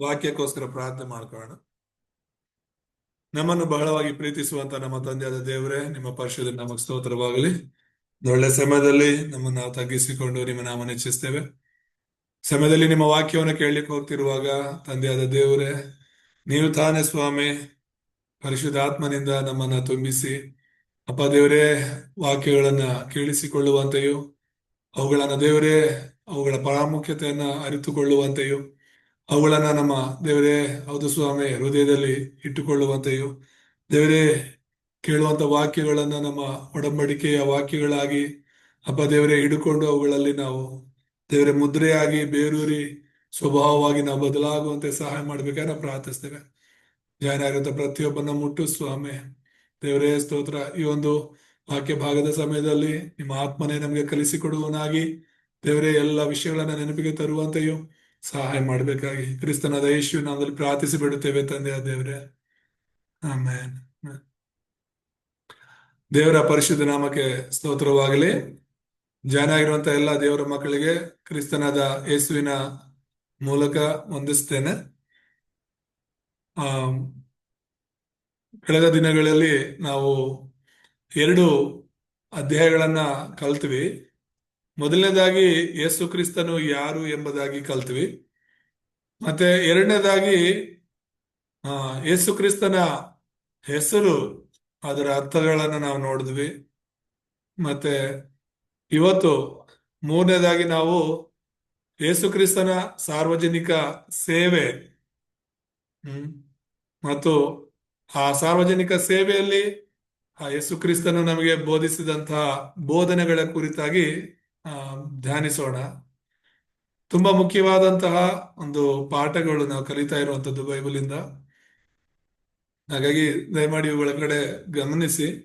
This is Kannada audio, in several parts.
ವಾಕ್ಯಕ್ಕೋಸ್ಕರ ಪ್ರಾರ್ಥನೆ ಮಾಡ್ಕೊಳ್ಳೋಣ. ನಮ್ಮನ್ನು ಬಹಳವಾಗಿ ಪ್ರೀತಿಸುವಂತ ನಮ್ಮ ತಂದೆಯಾದ ದೇವರೇ, ನಿಮ್ಮ ಪರಿಶುದ್ಧ ನಮಗೆ ಸ್ತೋತ್ರವಾಗಲಿ. ಒಳ್ಳೆ ಸಮಯದಲ್ಲಿ ನಮ್ಮನ್ನು ನಾವು ತಗ್ಗಿಸಿಕೊಂಡು ನಿಮ್ಮ ನಾಮ ನೆಚ್ಚಿಸ್ತೇವೆ ಸಮಯದಲ್ಲಿ ನಿಮ್ಮ ವಾಕ್ಯವನ್ನು ಕೇಳಲಿಕ್ಕೆ ಹೋಗ್ತಿರುವಾಗ, ತಂದೆಯಾದ ದೇವರೇ, ನೀವು ತಾನೇ ಸ್ವಾಮಿ, ಪರಿಶುದ್ಧಾತ್ಮನಿಂದ ನಮ್ಮನ್ನ ತುಂಬಿಸಿ, ಅಪ್ಪ ದೇವರೇ, ವಾಕ್ಯಗಳನ್ನ ಕೇಳಿಸಿಕೊಳ್ಳುವಂತೆಯೂ, ಅವುಗಳನ್ನ ದೇವರೇ, ಅವುಗಳ ಪ್ರಾಮುಖ್ಯತೆಯನ್ನ ಅರಿತುಕೊಳ್ಳುವಂತೆಯೂ ಅವುಗಳನ್ನ ನಮ್ಮ ದೇವರೇ, ಹೌದು ಸ್ವಾಮಿ, ಹೃದಯದಲ್ಲಿ ಇಟ್ಟುಕೊಳ್ಳುವಂತೆಯೂ. ದೇವರೇ, ಕೇಳುವಂತ ವಾಕ್ಯಗಳನ್ನು ನಮ್ಮ ಒಡಂಬಡಿಕೆಯ ವಾಕ್ಯಗಳಾಗಿ ಅಪ್ಪ ದೇವರೇ, ಹಿಡ್ಕೊಂಡು ಅವುಗಳಲ್ಲಿ ನಾವು ದೇವರೇ, ಮುದ್ರೆಯಾಗಿ, ಬೇರೂರಿ ಸ್ವಭಾವವಾಗಿ ನಾವು ಬದಲಾಗುವಂತೆ ಸಹಾಯ ಮಾಡ್ಬೇಕಾದ್ರೆ ನಾವು ಪ್ರಾರ್ಥಿಸ್ತೇವೆ. ಜಾಯನಾಗಿರುವಂತ ಪ್ರತಿಯೊಬ್ಬನ ಮುಟ್ಟು ಸ್ವಾಮಿ. ದೇವರೇ, ಸ್ತೋತ್ರ. ಈ ಒಂದು ವಾಕ್ಯ ಭಾಗದ ಸಮಯದಲ್ಲಿ ನಿಮ್ಮ ಆತ್ಮನೇ ನಮಗೆ ಕಲಿಸಿಕೊಡುವನಾಗಿ ದೇವರೇ, ಎಲ್ಲ ವಿಷಯಗಳನ್ನ ನೆನಪಿಗೆ ತರುವಂತೆಯೂ ಸಹಾಯ ಮಾಡಬೇಕಾಗಿ. ಕ್ರಿಸ್ತನಾದ ಯೇಸು ನಾಮದಲ್ಲಿ ಪ್ರಾರ್ಥಿಸಿ ಬಿಡುತ್ತೇವೆ ತಂದೆಯ ದೇವರೇ. ಆಮೇನ್. ದೇವರ ಪರಿಶುದ್ಧ ನಾಮಕ್ಕೆ ಸ್ತೋತ್ರವಾಗಲಿ. ಜಾನಾಗಿರುವಂತ ಎಲ್ಲ ದೇವರ ಮಕ್ಕಳಿಗೆ ಕ್ರಿಸ್ತನಾದ ಯೇಸುವಿನ ಮೂಲಕ ವಂದಿಸ್ತೇನೆ. ಆ ಕಳೆದ ದಿನಗಳಲ್ಲಿ ನಾವು ಎರಡು ಅಧ್ಯಾಯಗಳನ್ನ ಕಲ್ತ್ವಿ. ಮೊದಲನೇದಾಗಿ ಯೇಸು ಕ್ರಿಸ್ತನು ಯಾರು ಎಂಬುದಾಗಿ ಕಲ್ತ್ವಿ. ಮತ್ತೆ ಎರಡನೇದಾಗಿ ಯೇಸು ಕ್ರಿಸ್ತನ ಹೆಸರು, ಅದರ ಅರ್ಥಗಳನ್ನು ನಾವು ನೋಡಿದ್ವಿ. ಮತ್ತೆ ಇವತ್ತು ಮೂರನೇದಾಗಿ ನಾವು ಯೇಸು ಕ್ರಿಸ್ತನ ಸಾರ್ವಜನಿಕ ಸೇವೆ ಮತ್ತು ಆ ಸಾರ್ವಜನಿಕ ಸೇವೆಯಲ್ಲಿ ಆ ಯೇಸು ಕ್ರಿಸ್ತನು ನಮಗೆ ಬೋಧಿಸಿದಂತಹ ಬೋಧನೆಗಳ ಕುರಿತಾಗಿ ಧ್ಯಾನಿಸೋಣ. ತುಂಬಾ ಮುಖ್ಯವಾದಂತಹ ಒಂದು ಪಾಠಗಳು ನಾವು ಕಲಿತಾ ಇರುವಂತದ್ದು ಬೈಬಲಿಂದ. ಹಾಗಾಗಿ ದಯಮಾಡಿ ಇವುಗಳ ಕಡೆ ಗಮನಿಸಿ.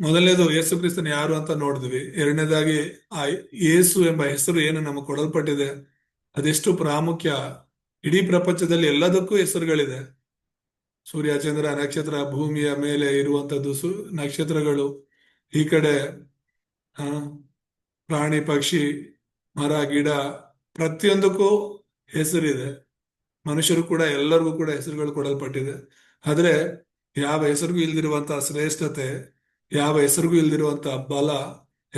ಮೊದಲನೇದು ಯೇಸು ಕ್ರಿಸ್ತನ್ ಯಾರು ಅಂತ ನೋಡಿದ್ವಿ. ಎರಡನೇದಾಗಿ ಆ ಯೇಸು ಎಂಬ ಹೆಸರು ಏನು ನಮಗೆ ಕೊಡಲ್ಪಟ್ಟಿದೆ. ಅದೆಷ್ಟು ಪ್ರಾಮುಖ್ಯ. ಇಡೀ ಪ್ರಪಂಚದಲ್ಲಿ ಎಲ್ಲದಕ್ಕೂ ಹೆಸರುಗಳಿದೆ. ಸೂರ್ಯ ಚಂದ್ರ ನಕ್ಷತ್ರ ಭೂಮಿಯ ಮೇಲೆ ಇರುವಂತದ್ದು ನಕ್ಷತ್ರಗಳು. ಈ ಕಡೆ ಪ್ರಾಣಿ, ಪಕ್ಷಿ, ಮರ, ಗಿಡ ಪ್ರತಿಯೊಂದಕ್ಕೂ ಹೆಸರಿದೆ. ಮನುಷ್ಯರು ಕೂಡ ಎಲ್ಲರಿಗೂ ಕೂಡ ಹೆಸರುಗಳು ಕೊಡಲ್ಪಟ್ಟಿದೆ. ಆದ್ರೆ ಯಾವ ಹೆಸರಿಗೂ ಇಲ್ದಿರುವಂತಹ ಶ್ರೇಷ್ಠತೆ, ಯಾವ ಹೆಸರಿಗೂ ಇಲ್ದಿರುವಂತಹ ಬಲ,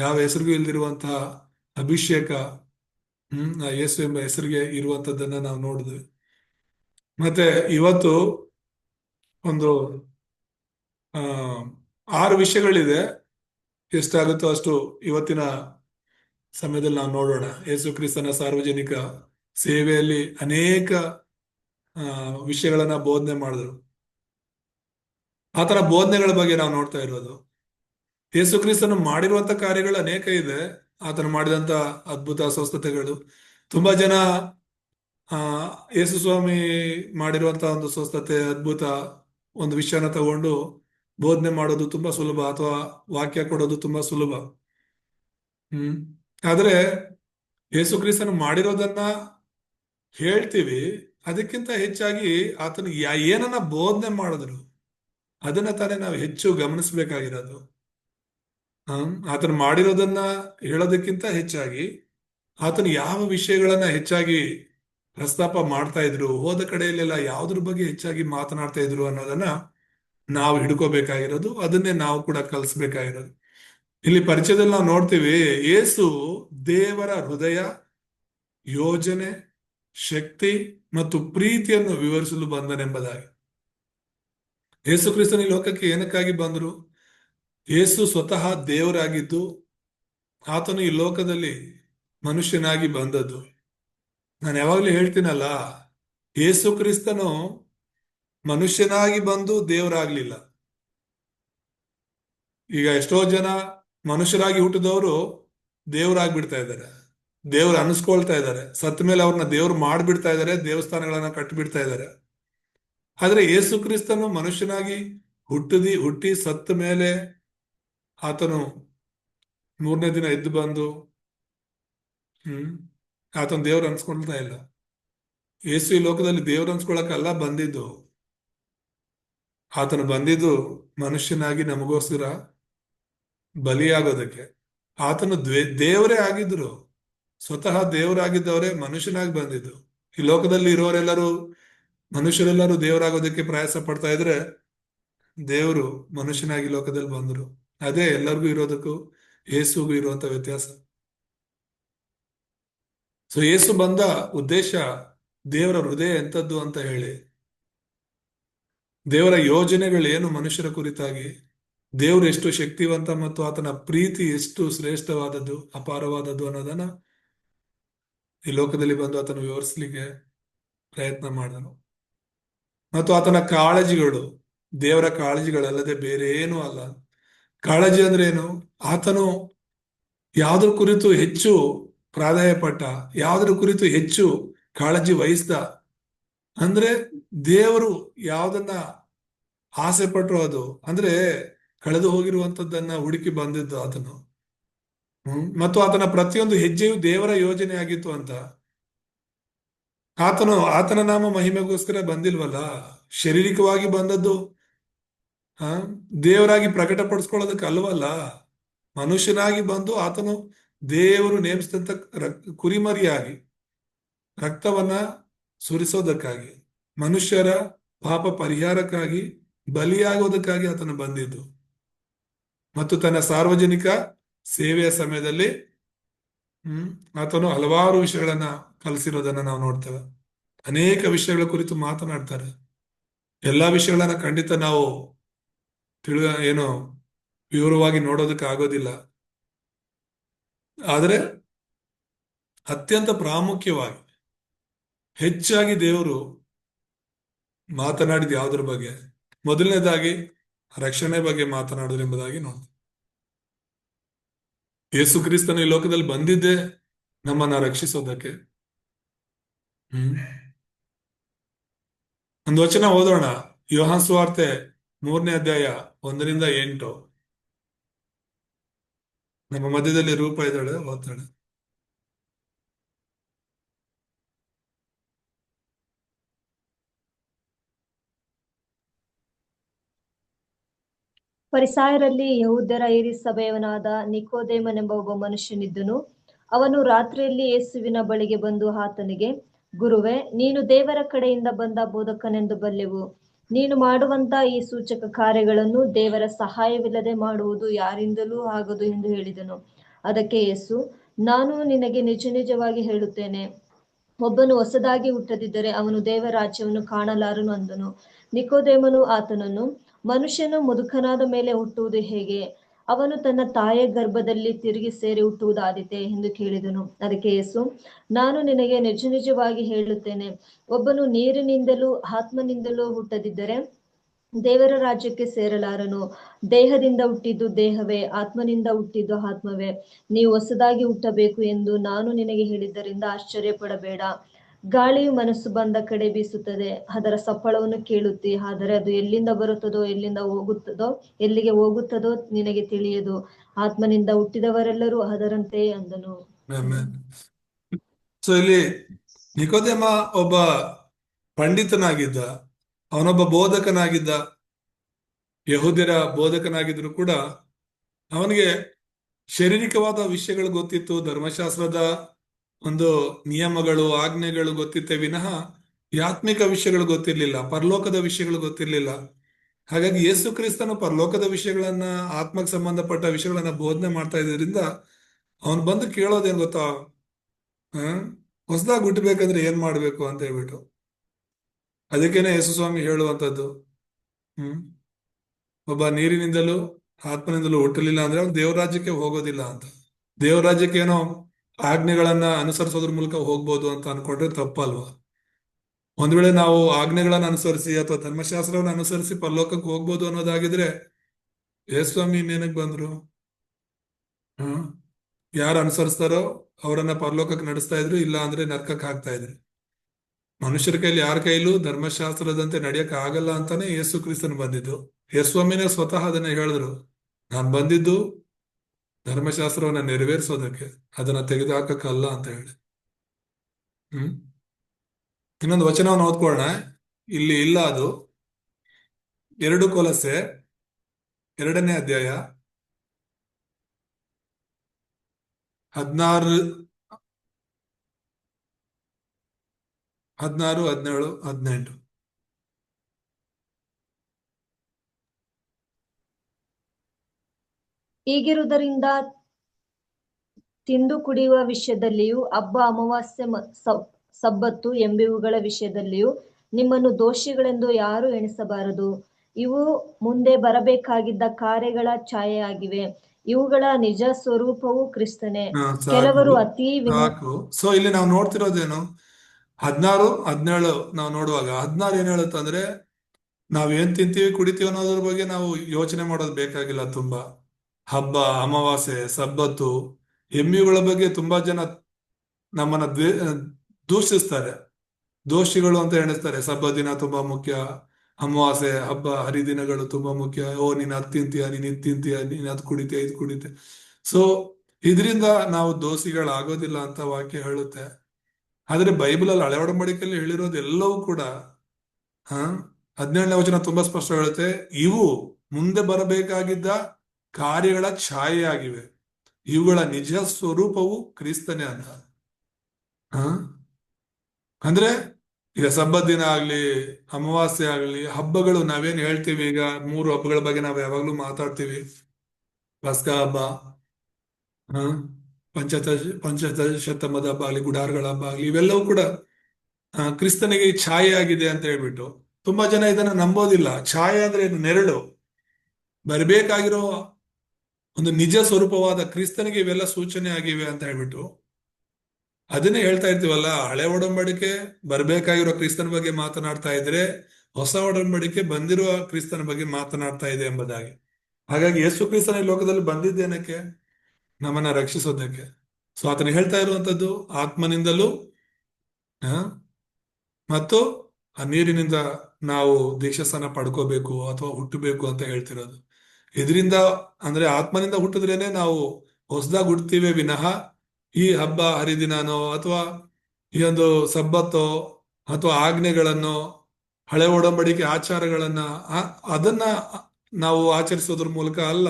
ಯಾವ ಹೆಸರಿಗೂ ಇಲ್ದಿರುವಂತಹ ಅಭಿಷೇಕ, ಹ್ಮ್ ಯೇಸು ಎಂಬ ಹೆಸರಿಗೆ ಇರುವಂತದ್ದನ್ನ ನಾವು ನೋಡಿದ್ವಿ. ಮತ್ತೆ ಇವತ್ತು ಒಂದು, ಆ, ಆರು ವಿಷಯಗಳಿದೆ. ಎಷ್ಟಾಗುತ್ತೋ ಅಷ್ಟು ಇವತ್ತಿನ ಸಮಯದಲ್ಲಿ ನಾವು ನೋಡೋಣ. ಯೇಸು ಕ್ರಿಸ್ತನ ಸಾರ್ವಜನಿಕ ಸೇವೆಯಲ್ಲಿ ಅನೇಕ ವಿಷಯಗಳನ್ನ ಬೋಧನೆ ಮಾಡಿದ್ರು. ಆತರ ಬೋಧನೆಗಳ ಬಗ್ಗೆ ನಾವು ನೋಡ್ತಾ ಇರೋದು. ಯೇಸು ಕ್ರಿಸ್ತನು ಮಾಡಿರುವಂತ ಕಾರ್ಯಗಳು ಅನೇಕ ಇದೆ. ಆತನ ಮಾಡಿದಂತ ಅದ್ಭುತ ಸ್ವಸ್ಥತೆಗಳು. ತುಂಬಾ ಜನ, ಆ, ಯೇಸು ಸ್ವಾಮಿ ಮಾಡಿರುವಂತ ಒಂದು ಸ್ವಸ್ಥತೆ, ಅದ್ಭುತ ಒಂದು ವಿಷಯನ ತಗೊಂಡು ಬೋಧನೆ ಮಾಡೋದು ತುಂಬಾ ಸುಲಭ ಅಥವಾ ವಾಕ್ಯ ಕೊಡೋದು ತುಂಬಾ ಸುಲಭ. ಹ್ಮ್. ಆದ್ರೆ ಯೇಸು ಕ್ರಿಸ್ತನು ಮಾಡಿರೋದನ್ನ ಹೇಳ್ತೀವಿ. ಅದಕ್ಕಿಂತ ಹೆಚ್ಚಾಗಿ ಆತನು ಏನನ್ನ ಬೋಧನೆ ಮಾಡಿದ್ರು, ಅದನ್ನ ತಾನೇ ನಾವು ಹೆಚ್ಚು ಗಮನಿಸಬೇಕಾಗಿರೋದು. ಆತನು ಮಾಡಿರೋದನ್ನ ಹೇಳೋದಕ್ಕಿಂತ ಹೆಚ್ಚಾಗಿ ಆತನು ಯಾವ ವಿಷಯಗಳನ್ನ ಹೆಚ್ಚಾಗಿ ಪ್ರಸ್ತಾಪ ಮಾಡ್ತಾ ಇದ್ರು, ಹೋದ ಕಡೆಯಲ್ಲೆಲ್ಲ ಯಾವ್ದ್ರ ಬಗ್ಗೆ ಹೆಚ್ಚಾಗಿ ಮಾತನಾಡ್ತಾ ಇದ್ರು ಅನ್ನೋದನ್ನ ನಾವು ಹಿಡ್ಕೋಬೇಕಾಗಿರೋದು, ಅದನ್ನೇ ನಾವು ಕೂಡ ಕಲಿಸ್ಬೇಕಾಗಿರೋದು. ಇಲ್ಲಿ ಪರಿಚಯದಲ್ಲಿ ನಾವು ನೋಡ್ತೀವಿ ಯೇಸು ದೇವರ ಹೃದಯ, ಯೋಜನೆ, ಶಕ್ತಿ ಮತ್ತು ಪ್ರೀತಿಯನ್ನು ವಿವರಿಸಲು ಬಂದನೆಂಬುದಾಗಿ. ಯೇಸು ಕ್ರಿಸ್ತನ ಈ ಲೋಕಕ್ಕೆ ಏನಕ್ಕಾಗಿ ಬಂದರು? ಯೇಸು ಸ್ವತಃ ದೇವರಾಗಿದ್ದು, ಆತನು ಈ ಲೋಕದಲ್ಲಿ ಮನುಷ್ಯನಾಗಿ ಬಂದದ್ದು. ನಾನು ಯಾವಾಗ್ಲೂ ಹೇಳ್ತೀನಲ್ಲ ಯೇಸು ಕ್ರಿಸ್ತನು ಮನುಷ್ಯನಾಗಿ ಬಂದು ದೇವರಾಗ್ಲಿಲ್ಲ. ಈಗ ಎಷ್ಟೋ ಜನ ಮನುಷ್ಯರಾಗಿ ಹುಟ್ಟಿದವರು ದೇವರಾಗಿ ಬಿಡ್ತಾ ಇದ್ದಾರೆ. ದೇವ್ರು ಅನಿಸ್ಕೊಳ್ತಾ ಇದ್ದಾರೆ. ಸತ್ತ ಮೇಲೆ ಅವ್ರನ್ನ ದೇವ್ರು ಮಾಡ್ಬಿಡ್ತಾ ಇದ್ದಾರೆ, ದೇವಸ್ಥಾನಗಳನ್ನ ಕಟ್ಟಿಬಿಡ್ತಾ ಇದ್ದಾರೆ. ಆದ್ರೆ ಯೇಸು ಕ್ರಿಸ್ತನು ಮನುಷ್ಯನಾಗಿ ಹುಟ್ಟದಿ, ಹುಟ್ಟಿ ಸತ್ತ ಮೇಲೆ ಆತನು ಮೂರನೇ ದಿನ ಎದ್ದು ಬಂದು, ಹ್ಮ್, ಆತನ ದೇವ್ರು ಅನ್ಸ್ಕೊಳ್ತಾ ಇಲ್ಲ. ಯೇಸು ಈ ಲೋಕದಲ್ಲಿ ದೇವ್ರು ಅನ್ಸ್ಕೊಳಕ್ಕಲ್ಲ, ಬಂದಿದ್ದು. ಆತನು ಬಂದಿದ್ದು ಮನುಷ್ಯನಾಗಿ ನಮಗೋಸ್ಕರ ಬಲಿಯಾಗೋದಕ್ಕೆ. ಆತನು ದ್ವೇ, ದೇವರೇ ಆಗಿದ್ರು. ಸ್ವತಃ ದೇವರಾಗಿದ್ದವರೇ ಮನುಷ್ಯನಾಗಿ ಬಂದಿದ್ದು ಈ ಲೋಕದಲ್ಲಿ ಇರೋರೆಲ್ಲರೂ, ಮನುಷ್ಯರೆಲ್ಲರೂ ದೇವರಾಗೋದಕ್ಕೆ ಪ್ರಯಾಸ ಪಡ್ತಾ ಇದ್ರೆ ದೇವರು ಮನುಷ್ಯನಾಗಿ ಲೋಕದಲ್ಲಿ ಬಂದರು. ಅದೇ ಎಲ್ಲರಿಗೂ ಇರೋದಕ್ಕೂ ಯೇಸುಗೂ ಇರುವಂತ ವ್ಯತ್ಯಾಸ. ಸೊ ಯೇಸು ಬಂದ ಉದ್ದೇಶ ದೇವರ ಹೃದಯ ಎಂಥದ್ದು ಅಂತ ಹೇಳಿ. ದೇವರ ಯೋಜನೆಗಳೇನು ಮನುಷ್ಯರ ಕುರಿತಾಗಿ? ದೇವರು ಎಷ್ಟು ಶಕ್ತಿವಂತ ಮತ್ತು ಆತನ ಪ್ರೀತಿ ಎಷ್ಟು ಶ್ರೇಷ್ಠವಾದದ್ದು, ಅಪಾರವಾದದ್ದು ಅನ್ನೋದನ್ನ ಈ ಲೋಕದಲ್ಲಿ ಬಂದು ಆತನು ವಿವರಿಸಲಿಕ್ಕೆ ಪ್ರಯತ್ನ ಮಾಡಿದನು. ಮತ್ತು ಆತನ ಕಾಳಜಿಗಳು, ದೇವರ ಕಾಳಜಿಗಳಲ್ಲದೆ ಬೇರೆ ಏನೂ ಅಲ್ಲ. ಕಾಳಜಿ ಅಂದ್ರೆ ಏನು? ಆತನು ಯಾವುದ್ರ ಕುರಿತು ಹೆಚ್ಚು ಪ್ರಾಧಾನ್ಯ ಪಟ್ಟ ಯಾವುದ್ರ ಕುರಿತು ಹೆಚ್ಚು ಕಾಳಜಿ ವಹಿಸ್ದ ಅಂದ್ರೆ ದೇವರು ಯಾವುದನ್ನ ಆಸೆ ಪಟ್ಟರು ಅದು? ಅಂದ್ರೆ ಕಳೆದು ಹೋಗಿರುವಂತದ್ದನ್ನ ಹುಡುಕಿ ಬಂದಿದ್ದು ಆತನು. ಮತ್ತು ಆತನ ಪ್ರತಿಯೊಂದು ಹೆಜ್ಜೆಯು ದೇವರ ಯೋಜನೆ ಆಗಿತ್ತು ಅಂತ. ಆತನು, ಆತನ ನಾಮ ಮಹಿಮೆಗೋಸ್ಕರ ಬಂದಿಲ್ವಲ್ಲ? ಶಾರೀರಿಕವಾಗಿ ಬಂದದ್ದು? ಆ ದೇವರಾಗಿ ಪ್ರಕಟಪಡಿಸ್ಕೊಳ್ಳೋದಕ್ಕೆ ಅಲ್ವಲ್ಲ? ಮನುಷ್ಯನಾಗಿ ಬಂದು ಆತನು ದೇವರು ನೇಮಿಸಿದಂತ ಕುರಿಮರಿಯಾಗಿ ರಕ್ತವನ್ನ ಸುರಿಸೋದಕ್ಕಾಗಿ, ಮನುಷ್ಯರ ಪಾಪ ಪರಿಹಾರಕ್ಕಾಗಿ, ಬಲಿಯಾಗೋದಕ್ಕಾಗಿ ಆತನು ಬಂದಿದ್ದು. ಮತ್ತು ತನ್ನ ಸಾರ್ವಜನಿಕ ಸೇವೆಯ ಸಮಯದಲ್ಲಿ, ಹ್ಮ್, ಆತನು ಹಲವಾರು ವಿಷಯಗಳನ್ನ ಕಲಿಸಿರೋದನ್ನ ನಾವು ನೋಡ್ತೇವೆ. ಅನೇಕ ವಿಷಯಗಳ ಕುರಿತು ಮಾತನಾಡ್ತಾರೆ. ಎಲ್ಲಾ ವಿಷಯಗಳನ್ನ ಖಂಡಿತ ನಾವು ತಿಳಿದ ಏನು, ವಿವರವಾಗಿ ನೋಡೋದಕ್ಕೆ ಆಗೋದಿಲ್ಲ. ಆದರೆ, ಅತ್ಯಂತ ಪ್ರಾಮುಖ್ಯವಾಗಿ, ಹೆಚ್ಚಾಗಿ ದೇವರು ಮಾತನಾಡಿದ ಯಾವುದ್ರ ಬಗ್ಗೆ? ಮೊದಲನೇದಾಗಿ ರಕ್ಷಣೆ ಬಗ್ಗೆ ಮಾತನಾಡಿದ್ರು ಎಂಬುದಾಗಿ ನೋಡ್ತೀವಿ. ಯೇಸು ಕ್ರಿಸ್ತನು ಈ ಲೋಕದಲ್ಲಿ ಬಂದಿದ್ದೆ ನಮ್ಮನ್ನ ರಕ್ಷಿಸೋದಕ್ಕೆ. ಹ್ಮ್. ಒಂದು ವಚನ ಓದೋಣ. ಯೋಹಾನ್ ಸುವಾರ್ತೆ ಮೂರನೇ ಅಧ್ಯಾಯ ಒಂದರಿಂದ ಎಂಟು. ನಮ್ಮ ಮಧ್ಯದಲ್ಲಿ ರೂಪ ಇದ್ದಾಳೆ, ಓದ್ತಾಳೆ. ಫರಿಸಾಯರಲ್ಲಿ ಯಹೂದ್ಯರ ಹಿರಿ ಸಭೆಯವನಾದ ನಿಕೋದೇಮನೆಂಬ ಒಬ್ಬ ಮನುಷ್ಯನಿದ್ದನು. ಅವನು ರಾತ್ರಿಯಲ್ಲಿ ಯೇಸುವಿನ ಬಳಿಗೆ ಬಂದು ಆತನಿಗೆ, ಗುರುವೇ, ನೀನು ದೇವರ ಕಡೆಯಿಂದ ಬಂದ ಬೋಧಕನೆಂದು ಬಲ್ಲೆವು. ನೀನು ಮಾಡುವಂತ ಈ ಸೂಚಕ ಕಾರ್ಯಗಳನ್ನು ದೇವರ ಸಹಾಯವಿಲ್ಲದೆ ಮಾಡುವುದು ಯಾರಿಂದಲೂ ಆಗದು ಎಂದು ಹೇಳಿದನು. ಅದಕ್ಕೆ ಯೇಸು, ನಾನು ನಿನಗೆ ನಿಜ ನಿಜವಾಗಿ ಹೇಳುತ್ತೇನೆ. ಒಬ್ಬನು ಹೊಸದಾಗಿ ಹುಟ್ಟದಿದ್ದರೆ ಅವನು ದೇವರಾಜ್ಯವನ್ನು ಕಾಣಲಾರನು ಅಂದನು. ನಿಕೋದೇಮನು ಆತನನ್ನು ಮನುಷ್ಯನು ಮುದುಕನಾದ ಮೇಲೆ ಹುಟ್ಟುವುದು ಹೇಗೆ? ಅವನು ತನ್ನ ತಾಯಿಯ ಗರ್ಭದಲ್ಲಿ ತಿರುಗಿ ಸೇರಿ ಹುಟ್ಟುವುದಾದೀತೆ ಎಂದು ಕೇಳಿದನು. ಅದಕ್ಕೆ ಯೇಸು, ನಾನು ನಿನಗೆ ನಿಜ ನಿಜವಾಗಿ ಹೇಳುತ್ತೇನೆ, ಒಬ್ಬನು ನೀರಿನಿಂದಲೂ ಆತ್ಮನಿಂದಲೂ ಹುಟ್ಟದಿದ್ದರೆ ದೇವರ ರಾಜ್ಯಕ್ಕೆ ಸೇರಲಾರನು. ದೇಹದಿಂದ ಹುಟ್ಟಿದ್ದು ದೇಹವೇ, ಆತ್ಮನಿಂದ ಹುಟ್ಟಿದ್ದು ಆತ್ಮವೇ. ನೀವು ಹೊಸದಾಗಿ ಹುಟ್ಟಬೇಕು ಎಂದು ನಾನು ನಿನಗೆ ಹೇಳಿದ್ದರಿಂದ ಆಶ್ಚರ್ಯ ಪಡಬೇಡ ಗಾಳಿಯು ಮನಸ್ಸು ಬಂದ ಕಡೆ ಬೀಸುತ್ತದೆ. ಅದರ ಸಪ್ಪಳವನ್ನು ಕೇಳುತ್ತಿ, ಆದರೆ ಅದು ಎಲ್ಲಿಂದ ಬರುತ್ತದೋ, ಎಲ್ಲಿಂದ ಹೋಗುತ್ತದೋ, ಎಲ್ಲಿಗೆ ಹೋಗುತ್ತದೋ ನಿನಗೆ ತಿಳಿಯದು. ಆತ್ಮನಿಂದ ಹುಟ್ಟಿದವರೆಲ್ಲರೂ ಅದರಂತೆ ಅಂದನು. ಸೊ ಇಲ್ಲಿ ನಿಕೋದೇಮ ಒಬ್ಬ ಪಂಡಿತನಾಗಿದ್ದ, ಅವನೊಬ್ಬ ಬೋಧಕನಾಗಿದ್ದ ಯಹೂದಿರ ಬೋಧಕನಾಗಿದ್ರು ಕೂಡ ಅವನಿಗೆ ಶಾರೀರಿಕವಾದ ವಿಷಯಗಳು ಗೊತ್ತಿತ್ತು. ಧರ್ಮಶಾಸ್ತ್ರದ ಒಂದು ನಿಯಮಗಳು, ಆಜ್ಞೆಗಳು ಗೊತ್ತಿತ್ತೆ ವಿನಃ ಆತ್ಮಿಕ ವಿಷಯಗಳು ಗೊತ್ತಿರ್ಲಿಲ್ಲ, ಪರಲೋಕದ ವಿಷಯಗಳು ಗೊತ್ತಿರ್ಲಿಲ್ಲ. ಹಾಗಾಗಿ ಯೇಸು ಕ್ರಿಸ್ತನು ಪರಲೋಕದ ವಿಷಯಗಳನ್ನ, ಆತ್ಮಕ್ಕೆ ಸಂಬಂಧಪಟ್ಟ ವಿಷಯಗಳನ್ನ ಬೋಧನೆ ಮಾಡ್ತಾ ಇದ್ರಿಂದ ಅವನು ಬಂದು ಕೇಳೋದೇನ್ ಗೊತ್ತಾ? ಹೊಸದಾಗಿ ಹುಟ್ಟಬೇಕಂದ್ರೆ ಏನ್ ಮಾಡ್ಬೇಕು ಅಂತ ಹೇಳ್ಬಿಟ್ಟು. ಅದಕ್ಕೇನೆ ಯೇಸು ಸ್ವಾಮಿ ಹೇಳುವಂಥದ್ದು. ಹ್ಮ್? ಒಬ್ಬ ನೀರಿನಿಂದಲೂ ಆತ್ಮನಿಂದಲೂ ಹುಟ್ಟಲಿಲ್ಲ ಅಂದ್ರೆ ಅವ್ನು ದೇವರಾಜ್ಯಕ್ಕೆ ಹೋಗೋದಿಲ್ಲ ಅಂತ. ದೇವರಾಜ್ಯಕ್ಕೆ ಏನೋ ಆಜ್ಞೆಗಳನ್ನ ಅನುಸರಿಸೋದ್ರ ಮೂಲಕ ಹೋಗ್ಬೋದು ಅಂತ ಅನ್ಕೊಂಡ್ರೆ ತಪ್ಪಲ್ವಾ? ಒಂದ್ ವೇಳೆ ನಾವು ಆಜ್ಞೆಗಳನ್ನ ಅನುಸರಿಸಿ ಅಥವಾ ಧರ್ಮಶಾಸ್ತ್ರವನ್ನ ಅನುಸರಿಸಿ ಪರಲೋಕಕ್ಕೆ ಹೋಗ್ಬೋದು ಅನ್ನೋದಾಗಿದ್ರೆ ಯೇಸ್ವಾಮಿ ಸ್ವಾಮಿ, ಇನ್ನೇನಕ್ ಬಂದ್ರು? ಹ್ಮ್ ಯಾರು ಅನುಸರಿಸ್ತಾರೋ ಅವರನ್ನ ಪರಲೋಕಕ್ಕೆ ನಡೆಸ್ತಾ ಇದ್ರು, ಇಲ್ಲ ಅಂದ್ರೆ ನರ್ಕಕ್ಕೆ ಹಾಕ್ತಾ ಇದ್ರು. ಮನುಷ್ಯರ ಕೈಲಿ ಯಾರ ಕೈಲೂ ಧರ್ಮಶಾಸ್ತ್ರದಂತೆ ನಡೆಯಕ್ ಆಗಲ್ಲ ಅಂತಾನೆ ಯೇಸು ಕ್ರಿಸ್ತನ್ ಬಂದಿದ್ದು. ಯೇಸ್ವಾಮಿನೇ ಸ್ವತಃ ಅದನ್ನ ಹೇಳಿದ್ರು. ನಾನ್ ಬಂದಿದ್ದು ಧರ್ಮಶಾಸ್ತ್ರವನ್ನ ನೆರವೇರಿಸೋದಕ್ಕೆ ಅದನ್ನ ತೆಗೆದುಹಾಕಕ್ಕಲ್ಲ ಅಂತ ಹೇಳಿ. ಹ್ಮ್? ಇನ್ನೊಂದು ವಚನವನ್ನು ಓದ್ಕೊಳ್ಳೋಣ. ಇಲ್ಲಿ ಇಲ್ಲ ಅದು. ಎರಡು ಕೊಲಸೆ, ಎರಡನೇ ಅಧ್ಯಾಯ. ಹದಿನಾರು ಹದಿನಾರು, ಹದಿನೇಳು, ಹದಿನೆಂಟು. ಹೀಗಿರುವುದರಿಂದ ತಿಂದು ಕುಡಿಯುವ ವಿಷಯದಲ್ಲಿಯೂ ಹಬ್ಬ ಅಮಾವಾಸ್ಯೆ ಸಬ್ಬತ್ತು ಎಂಬಿವುಗಳ ವಿಷಯದಲ್ಲಿಯೂ ನಿಮ್ಮನ್ನು ದೋಷಿಗಳೆಂದು ಯಾರು ಎಣಿಸಬಾರದು. ಇವು ಮುಂದೆ ಬರಬೇಕಾಗಿದ್ದ ಕಾರ್ಯಗಳ ಛಾಯೆಯಾಗಿವೆ. ಇವುಗಳ ನಿಜ ಸ್ವರೂಪವು ಕ್ರಿಸ್ತನೇ. ಕೆಲವರು ಅತಿ ಸೊ ಇಲ್ಲಿ ನಾವು ನೋಡ್ತಿರೋದೇನು? ಹದಿನಾರು ಹದಿನೇಳು ನಾವು ನೋಡುವಾಗ ಹದಿನಾರು ಏನ್ ಹೇಳುತ್ತಂದ್ರೆ ನಾವ್ ಏನ್ ತಿಂತೀವಿ ಕುಡಿತೀವಿ ಅನ್ನೋದ್ರ ಬಗ್ಗೆ ನಾವು ಯೋಚನೆ ಮಾಡೋದು ಬೇಕಾಗಿಲ್ಲ ತುಂಬಾ. ಹಬ್ಬ, ಅಮಾವಾಸ್ಯೆ, ಸಬ್ಬತ್ತು, ಎಮ್ಮಿಗಳ ಬಗ್ಗೆ ತುಂಬಾ ಜನ ನಮ್ಮನ್ನ ದ್ವೇ- ದೂಷಿಸ್ತಾರೆ. ದೋಷಿಗಳು ಅಂತ ಎಣಿಸ್ತಾರೆ. ಸಬ್ಬ ದಿನ ತುಂಬಾ ಮುಖ್ಯ. ಅಮಾವಾಸ್ಯೆ, ಹಬ್ಬ, ಹರಿದಿನಗಳು ತುಂಬಾ ಮುಖ್ಯ. ಓ, ನೀನ್ ಅದ್ ತಿಂತೀಯ, ನೀನ್ ಇದ್ ತಿಂತೀಯ, ನೀನ್ ಅದ್ ಕುಡಿತೀಯ, ಇದ್ ಕುಡಿತೀಯ. ಸೊ ಇದರಿಂದ ನಾವು ದೋಷಿಗಳಾಗೋದಿಲ್ಲ ಅಂತ ವಾಕ್ಯ ಹೇಳುತ್ತೆ. ಆದ್ರೆ ಬೈಬಲಲ್ಲಿ ಹಳೆ ಒಡಂಬಡಿಕೆಯಲ್ಲಿ ಹೇಳಿರೋದು ಎಲ್ಲವೂ ಕೂಡ, ಹ, ಹದಿನೇಳನೇ ವಚನ ತುಂಬಾ ಸ್ಪಷ್ಟ ಹೇಳುತ್ತೆ. ಇವು ಮುಂದೆ ಬರಬೇಕಾಗಿದ್ದ ಕಾರ್ಯಗಳ ಛಾಯೆಯಾಗಿವೆ. ಇವುಗಳ ನಿಜ ಸ್ವರೂಪವು ಕ್ರಿಸ್ತನೇ ಅಂತ. ಅಂದ್ರೆ ಈಗ ಸಬ್ಬತ್ ದಿನ ಆಗ್ಲಿ, ಅಮಾವಾಸ್ಯೆ ಆಗ್ಲಿ, ಹಬ್ಬಗಳು ನಾವೇನ್ ಹೇಳ್ತೀವಿ ಈಗ? ಮೂರು ಹಬ್ಬಗಳ ಬಗ್ಗೆ ನಾವು ಯಾವಾಗ್ಲೂ ಮಾತಾಡ್ತೀವಿ. ಪಸ್ಕ ಹಬ್ಬ, ಹ? ಪಂಚತ ಪಂಚಶತಮದ ಹಬ್ಬ ಆಗ್ಲಿ, ಗುಡಾರ್ಗಳ ಹಬ್ಬ ಆಗ್ಲಿ, ಇವೆಲ್ಲವೂ ಕೂಡ ಕ್ರಿಸ್ತನಿಗೆ ಛಾಯೆ ಆಗಿದೆ ಅಂತ ಹೇಳ್ಬಿಟ್ಟು ತುಂಬಾ ಜನ ಇದನ್ನ ನಂಬೋದಿಲ್ಲ. ಛಾಯೆ ಅಂದ್ರೆ ನೆರಳು. ಬರಬೇಕಾಗಿರೋ ಒಂದು ನಿಜ ಸ್ವರೂಪವಾದ ಕ್ರಿಸ್ತನಿಗೆ ಇವೆಲ್ಲ ಸೂಚನೆ ಆಗಿವೆ ಅಂತ ಹೇಳ್ಬಿಟ್ಟು ಅದನ್ನೇ ಹೇಳ್ತಾ ಇರ್ತೀವಲ್ಲ, ಹಳೆ ಒಡಂಬಡಿಕೆ ಬರ್ಬೇಕಾಗಿರೋ ಕ್ರಿಸ್ತನ ಬಗ್ಗೆ ಮಾತನಾಡ್ತಾ ಇದ್ರೆ ಹೊಸ ಒಡಂಬಡಿಕೆ ಬಂದಿರುವ ಕ್ರಿಸ್ತನ ಬಗ್ಗೆ ಮಾತನಾಡ್ತಾ ಇದೆ ಎಂಬುದಾಗಿ. ಹಾಗಾಗಿ ಯೇಸು ಕ್ರಿಸ್ತನ ಲೋಕದಲ್ಲಿ ಬಂದಿದ್ದೇನಕ್ಕೆ ನಮ್ಮನ್ನ ರಕ್ಷಿಸೋದಕ್ಕೆ. ಸೊ ಆತನ ಹೇಳ್ತಾ ಇರುವಂತದ್ದು ಆತ್ಮನಿಂದಲೂ ಮತ್ತು ಆ ನೀರಿನಿಂದ ನಾವು ದೀಕ್ಷಸ್ಥಾನ ಪಡ್ಕೋಬೇಕು ಅಥವಾ ಹುಟ್ಟಬೇಕು ಅಂತ ಹೇಳ್ತಿರೋದು. ಇದರಿಂದ ಅಂದ್ರೆ ಆತ್ಮನಿಂದ ಹುಟ್ಟಿದ್ರೇನೆ ನಾವು ಹೊಸದಾಗಿ ಹುಡ್ತೀವಿ ವಿನಃ ಈ ಹಬ್ಬ, ಹರಿದಿನನೋ ಅಥವಾ ಈ ಒಂದು ಸಬ್ಬತ್ತೋ ಅಥವಾ ಆಜ್ಞೆಗಳನ್ನು ಹಳೆ ಒಡಂಬಡಿಕೆ ಆಚಾರಗಳನ್ನ ಅದನ್ನ ನಾವು ಆಚರಿಸೋದ್ರ ಮೂಲಕ ಅಲ್ಲ.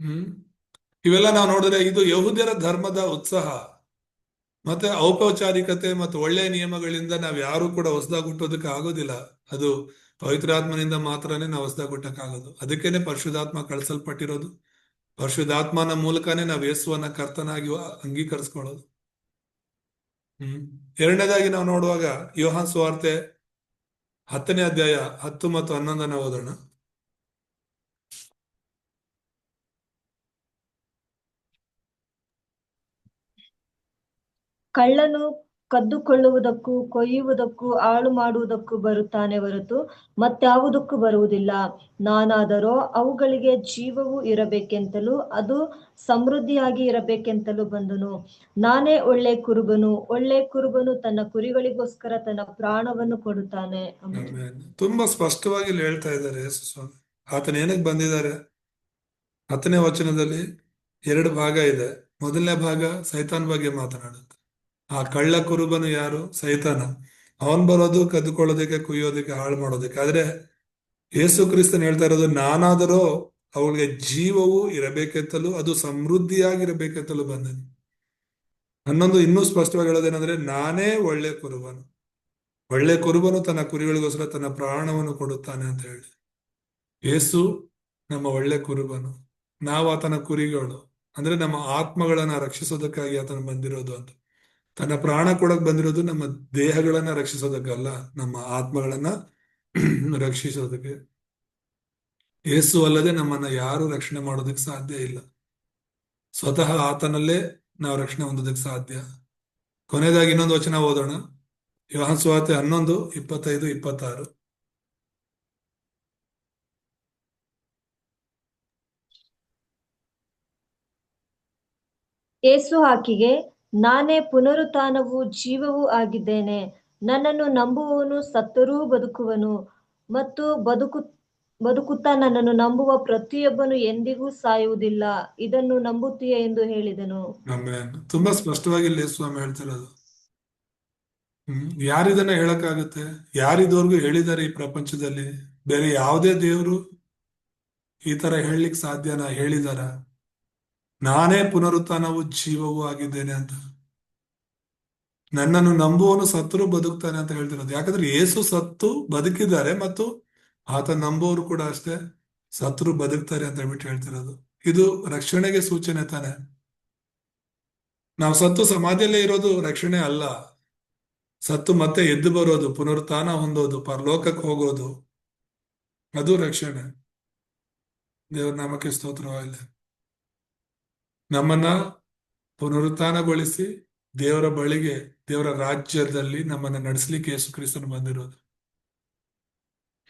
ಹ್ಮ್. ಇವೆಲ್ಲ ನಾವು ನೋಡಿದ್ರೆ ಇದು ಯಹೂದ್ಯರ ಧರ್ಮದ ಉತ್ಸಾಹ. ಮತ್ತೆ ಔಪಚಾರಿಕತೆ ಮತ್ತು ಒಳ್ಳೆಯ ನಿಯಮಗಳಿಂದ ನಾವ್ ಯಾರು ಕೂಡ ಹೊಸದಾಗಿ ಹುಟ್ಟೋದಕ್ಕೆ ಆಗೋದಿಲ್ಲ. ಅದು ಪವಿತ್ರಾತ್ಮನಿಂದ ಮಾತ್ರನೇ ನಾವು ಹೊಸದಾಗಿ ಹುಟ್ಟಕ್ಕಾಗೋದು ಅದಕ್ಕೇನೆ ಪರಿಶುದ್ಧಾತ್ಮ ಕಳಿಸಲ್ಪಟ್ಟಿರೋದು. ಪರಿಶುದ್ಧಾತ್ಮನ ಮೂಲಕನೇ ನಾವು ಯೇಸುವನ್ನ ಕರ್ತನಾಗಿ ಅಂಗೀಕರಿಸ್ಕೊಳ್ಳೋದು. ಹ್ಮ್. ಎರಡನೇದಾಗಿ ನಾವು ನೋಡುವಾಗ ಯೋಹಾನ್ ಸುವಾರ್ತೆ ಹತ್ತನೇ ಅಧ್ಯಾಯ ಹತ್ತು ಮತ್ತು ಹನ್ನೊಂದನ ಓದೋಣ. ಕಳ್ಳನು ಕದ್ದುಕೊಳ್ಳುವುದಕ್ಕೂ, ಕೊಯ್ಯುವುದಕ್ಕೂ ಆಳು ಮಾಡುವುದಕ್ಕೂ ಬರುತ್ತಾನೆ ಹೊರತು ಮತ್ಯಾವುದಕ್ಕೂ ಬರುವುದಿಲ್ಲ. ನಾನಾದರೋ ಅವುಗಳಿಗೆ ಜೀವವು ಇರಬೇಕೆಂತಲೂ, ಅದು ಸಮೃದ್ಧಿಯಾಗಿ ಇರಬೇಕೆಂತಲೂ ಬಂದನು. ನಾನೇ ಒಳ್ಳೆ ಕುರುಬನು ಒಳ್ಳೆ ಕುರುಬನು ತನ್ನ ಕುರಿಗಳಿಗೋಸ್ಕರ ತನ್ನ ಪ್ರಾಣವನ್ನು ಕೊಡುತ್ತಾನೆ. ತುಂಬಾ ಸ್ಪಷ್ಟವಾಗಿ ಇಲ್ಲಿ ಹೇಳ್ತಾ ಇದ್ದಾರೆ ಸ್ವಾಮಿ. ಆತನ ಏನಕ್ಕೆ ಬಂದಿದ್ದಾರೆ? ಹತ್ತನೇ ವಚನದಲ್ಲಿ ಎರಡು ಭಾಗ ಇದೆ. ಮೊದಲನೇ ಭಾಗ ಸೈತಾನ್ ಬಗ್ಗೆ ಮಾತನಾಡುತ್ತೆ. ಆ ಕಳ್ಳ ಕುರುಬನು ಯಾರು? ಸೈತಾನ. ಅವನ್ ಬರೋದು ಕದ್ದುಕೊಳ್ಳೋದಕ್ಕೆ ಕುಯ್ಯೋದಕ್ಕೆ, ಹಾಳು ಮಾಡೋದಕ್ಕೆ. ಆದ್ರೆ ಯೇಸು ಕ್ರಿಸ್ತನ್ ಹೇಳ್ತಾ ಇರೋದು, ನಾನಾದರೂ ಅವಳಿಗೆ ಜೀವವು ಇರಬೇಕೆಂತಲೂ ಅದು ಸಮೃದ್ಧಿಯಾಗಿರಬೇಕೆಂತಲೂ ಬಂದನು. ನನ್ನೊಂದು ಇನ್ನೂ ಸ್ಪಷ್ಟವಾಗಿ ಹೇಳೋದೇನಂದ್ರೆ, ನಾನೇ ಒಳ್ಳೆ ಕುರುಬನು. ಒಳ್ಳೆ ಕುರುಬನು ತನ್ನ ಕುರಿಗಳಿಗೋಸ್ಕರ ತನ್ನ ಪ್ರಾಣವನ್ನು ಕೊಡುತ್ತಾನೆ ಅಂತ ಹೇಳಿ. ಯೇಸು ನಮ್ಮ ಒಳ್ಳೆ ಕುರುಬನು. ನಾವು ಆತನ ಕುರಿಗಳು. ಅಂದ್ರೆ ನಮ್ಮ ಆತ್ಮಗಳನ್ನ ರಕ್ಷಿಸೋದಕ್ಕಾಗಿ ಆತನ ಬಂದಿರೋದು ಅಂತ. ತನ್ನ ಪ್ರಾಣ ಕೊಡಕ್ ಬಂದಿರೋದು ನಮ್ಮ ದೇಹಗಳನ್ನ ರಕ್ಷಿಸೋದಕ್ಕಲ್ಲ, ನಮ್ಮ ಆತ್ಮಗಳನ್ನ ರಕ್ಷಿಸೋದಕ್ಕೆ. ಯೇಸು ಅಲ್ಲದೆ ನಮ್ಮನ್ನ ಯಾರು ರಕ್ಷಣೆ ಮಾಡೋದಕ್ಕೆ ಸಾಧ್ಯ ಇಲ್ಲ. ಸ್ವತಃ ಆತನಲ್ಲೇ ನಾವು ರಕ್ಷಣೆ ಹೊಂದೋದಕ್ಕೆ ಸಾಧ್ಯ. ಕೊನೆಯದಾಗಿ ಇನ್ನೊಂದು ವಚನ ಓದೋಣ. ಯೋಹನ್ ಸ್ವಾತೆ ಹನ್ನೊಂದು, ಇಪ್ಪತ್ತೈದು, ಇಪ್ಪತ್ತಾರು. ಏಸು ಆಕೆಗೆ ನಾನೇ ಪುನರುತ್ಥಾನವು ಜೀವವೂ ಆಗಿದ್ದೇನೆ. ನನ್ನನ್ನು ನಂಬುವವನು ಸತ್ತರೂ ಬದುಕುವನು ಮತ್ತು ಬದುಕು, ಬದುಕುತ್ತಾ ನನ್ನನ್ನು ನಂಬುವ ಪ್ರತಿಯೊಬ್ಬನು ಎಂದಿಗೂ ಸಾಯುವುದಿಲ್ಲ. ಇದನ್ನು ನಂಬುತ್ತೀಯ ಎಂದು ಹೇಳಿದನು. ತುಂಬಾ ಸ್ಪಷ್ಟವಾಗಿ ಸ್ವಾಮಿ ಹೇಳ್ತಿರೋದು. ಹ್ಮ್, ಯಾರಿದನ್ನ ಹೇಳಕ್ಕಾಗುತ್ತೆ? ಯಾರಿದವ್ರಿಗೂ ಹೇಳಿದ್ದಾರೆ ಈ ಪ್ರಪಂಚದಲ್ಲಿ? ಬೇರೆ ಯಾವುದೇ ದೇವರು ಈ ತರ ಹೇಳಲಿಕ್ಕೆ ಸಾಧ್ಯನಾ? ಹೇಳಿದಾರ ನಾನೇ ಪುನರುತ್ಥಾನವು ಜೀವವೂ ಆಗಿದ್ದೇನೆ ಅಂತ. ನನ್ನನ್ನು ನಂಬುವನು ಸತ್ತರೂ ಬದುಕ್ತಾನೆ ಅಂತ ಹೇಳ್ತಿರೋದು. ಯಾಕಂದ್ರೆ ಏಸು ಸತ್ತು ಬದುಕಿದ್ದಾರೆ ಮತ್ತು ಆತ ನಂಬುವವರು ಕೂಡ ಅಷ್ಟೇ ಸತ್ರು ಬದುಕ್ತಾರೆ ಅಂತ ಹೇಳ್ಬಿಟ್ಟು ಹೇಳ್ತಿರೋದು. ಇದು ರಕ್ಷಣೆಗೆ ಸೂಚನೆ ತಾನೆ. ನಾವು ಸತ್ತು ಸಮಾಧಿಯಲ್ಲೇ ಇರೋದು ರಕ್ಷಣೆ ಅಲ್ಲ. ಸತ್ತು ಮತ್ತೆ ಎದ್ದು ಬರೋದು, ಪುನರುತ್ಥಾನ ಹೊಂದೋದು, ಪರಲೋಕಕ್ಕೆ ಹೋಗೋದು. ಅದು ರಕ್ಷಣೆ. ದೇವರ ನಾಮಕ್ಕೆ ಸ್ತೋತ್ರವಾಗಲಿ. ನಮ್ಮನ್ನ ಪುನರುತ್ಥಾನಗೊಳಿಸಿ ದೇವರ ಬಳಿಗೆ, ದೇವರ ರಾಜ್ಯದಲ್ಲಿ ನಮ್ಮನ್ನ ನಡೆಸಲಿಕ್ಕೆ ಯೇಸು ಕ್ರಿಸ್ತನು ಬಂದಿರೋದು.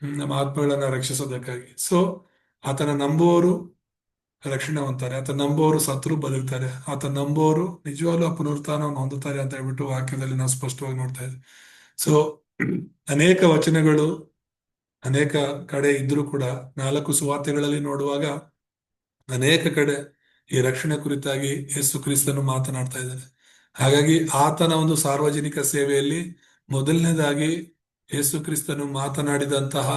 ನಮ್ಮ ಆತ್ಮಗಳನ್ನ ರಕ್ಷಿಸೋದಕ್ಕಾಗಿ. ಸೊ ಆತನ ನಂಬುವವರು ರಕ್ಷಣೆ ಹೊಂತಾರೆ ಆತ ನಂಬುವವರು ಸತ್ರು ಬದುಕ್ತಾರೆ ಆತ ನಂಬುವವರು ನಿಜವಾಗ್ಲೂ ಆ ಪುನರುತ್ಥಾನವನ್ನು ಹೊಂದುತ್ತಾರೆ ಅಂತ ಹೇಳ್ಬಿಟ್ಟು ವಾಕ್ಯದಲ್ಲಿ ನಾವು ಸ್ಪಷ್ಟವಾಗಿ ನೋಡ್ತಾ ಇದ್ದೀವಿ ಸೊ ಅನೇಕ ವಚನಗಳು, ಅನೇಕ ಕಡೆ ಇದ್ರೂ ಕೂಡ ನಾಲ್ಕು ಸುವಾರ್ತೆಗಳಲ್ಲಿ ನೋಡುವಾಗ ಅನೇಕ ಕಡೆ ಈ ರಕ್ಷಣೆ ಕುರಿತಾಗಿ ಯೇಸು ಕ್ರಿಸ್ತನು ಮಾತನಾಡ್ತಾ ಇದ್ದಾರೆ ಹಾಗಾಗಿ ಆತನ ಒಂದು ಸಾರ್ವಜನಿಕ ಸೇವೆಯಲ್ಲಿ ಮೊದಲನೇದಾಗಿ ಯೇಸು ಕ್ರಿಸ್ತನು ಮಾತನಾಡಿದಂತಹ